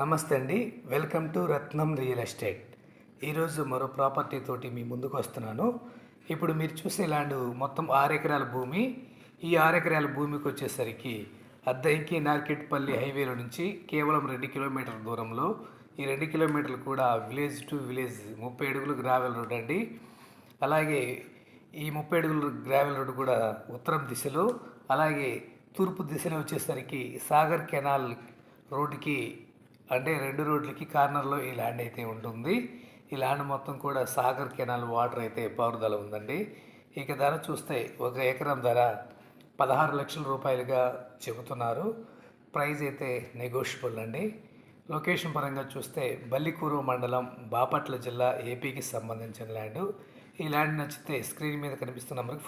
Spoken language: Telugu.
నమస్తే అండి. Welcome to Ratnam real estate. ఈరోజు మరో ప్రాపర్టీ తోటి మీ ముందుకు వస్తున్నాను. ఇప్పుడు మీరు చూసే ల్యాండ్ మొత్తం ఆరు ఎకరాల భూమి. ఈ ఆరు ఎకరాల భూమికి వచ్చేసరికి అద్దెకి నార్కెట్పల్లి హైవేలో నుంచి కేవలం రెండు కిలోమీటర్ల దూరంలో ఈ రెండు కిలోమీటర్లు కూడా విలేజ్ టు విలేజ్ ముప్పై అడుగులు గ్రావెల్ రోడ్ అండి. అలాగే ఈ ముప్పై అడుగుల గ్రావెల్ రోడ్డు కూడా ఉత్తరం దిశలో అలాగే తూర్పు దిశలో వచ్చేసరికి సాగర్ కెనాల్ రోడ్డుకి అంటే రెండు రోడ్లకి కార్నర్లో ఈ ల్యాండ్ అయితే ఉంటుంది. ఈ ల్యాండ్ మొత్తం కూడా సాగర్ కెనాల్ వాటర్ అయితే పారుదల ఉందండి. ఇక ధర చూస్తే ఒక ఎకరం ధర పదహారు లక్షల రూపాయలుగా చెబుతున్నారు. ప్రైజ్ అయితే నెగోషియబుల్ అండి. లొకేషన్ పరంగా చూస్తే బల్లికూరు మండలం బాపట్ల జిల్లా ఏపీకి సంబంధించిన ల్యాండ్. ఈ ల్యాండ్ నచ్చితే స్క్రీన్ మీద కనిపిస్తున్న నెంబర్కి ఫోన్